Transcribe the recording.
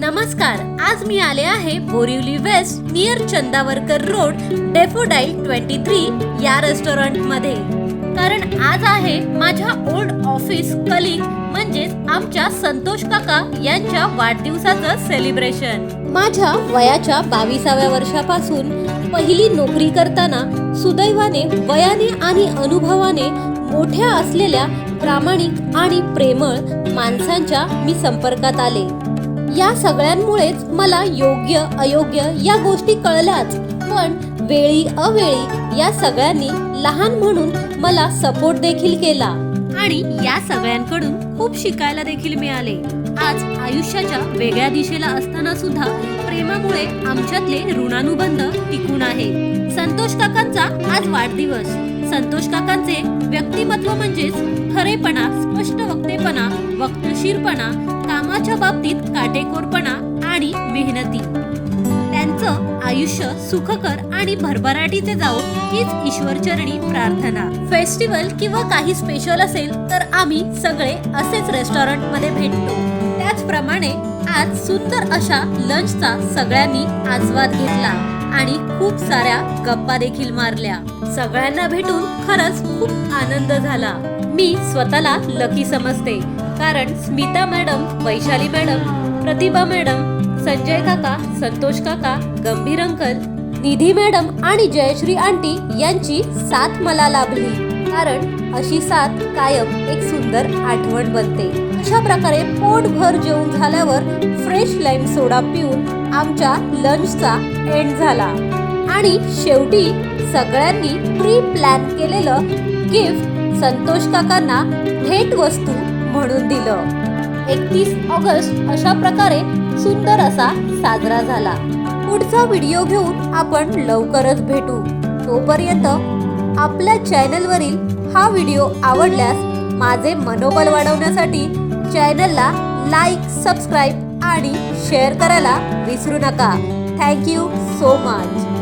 नमस्कार आज मी आले आहे Borivali west near Chandavarkar road Daffodil twenty three या रेस्टॉरंटमध्ये कारण आज आहे माझ्या ओल्ड ऑफिस कलिग म्हणजेच आमच्या संतोष काका यांच्या वाढदिवसाचं सेलिब्रेशन माझ्या वयाच्या बावीसाव्या वर्षापासून पहिली नोकरी करताना सुदैवाने वयाने आणि अनुभवाने मोठ्या असलेल्या प्रामाणिक आणि प्रेमळ माणसांच्या मी संपर्कात आले. या सगळ्यांमुळेच मला योग्य अयोग्य या गोष्टी कळल्याच. पण वेळी अवेळी या सगळ्यांनी लहान म्हणून मला सपोर्ट देखील केला. आणि या सगळ्यांकडून खूप शिकायला देखील मिळाले. आज आयुष्याच्या वेगळ्या दिशेला असताना सुद्धा प्रेमामुळे आमच्यातले ऋणानुबंध टिकून आहे. संतोष काकांचा आज वाढदिवस. संतोष काकांचे व्यक्तिमत्व म्हणजेच खरेपणा स्पष्ट वक्तेपणा वक्तशीरपणा कामाच्या बाबतीत काटेकोरपणा आणि मेहनती. त्यांचं आयुष्य सुखकर आणि भरभराटीचे जाओ हीच ईश्वरचरणी प्रार्थना. फेस्टिवल किंवा काही स्पेशल असेल तर आम्ही सगळे असेच रेस्टॉरंटमध्ये भेटतो. त्याचप्रमाणे आज सुंदर अशा लंचचा सगळ्यांनी आस्वाद घेतला आणि खूप साऱ्या गप्पा देखील मारल्या. सगळ्यांना भेटून खरंच खूप आनंद झाला. मी स्वतःला लकी समजते. कारण Smita madam Vaishali madam Pratibha madam Sanjay काका संतोष काका गंभीर अंकल निधी मॅडम आणि जयश्री आंटी यांची साथ मला लाभली. कारण अशी साथ कायम एक सुंदर आठवण बनते. अशा प्रकारे पोटभर जेवून झाल्यावर फ्रेश लाईम सोडा पिऊन आमच्या लंचचा एंड झाला. आणि शेवटी सगळ्यांनी प्री प्लॅन केलेलं गिफ्ट संतोष काकांना थेट वस्तू म्हणून दिलं. एकतीस ऑगस्ट अशा प्रकारे सुंदर असा साजरा झाला. पुढचा व्हिडिओ घेऊन आपण लवकरच भेटू. तोपर्यंत आपल्या चॅनलवरील हा व्हिडिओ आवडल्यास माझे मनोबल वाढवण्यासाठी चॅनलला लाईक सबस्क्राईब आणि शेअर करायला विसरू नका. Thank you so much.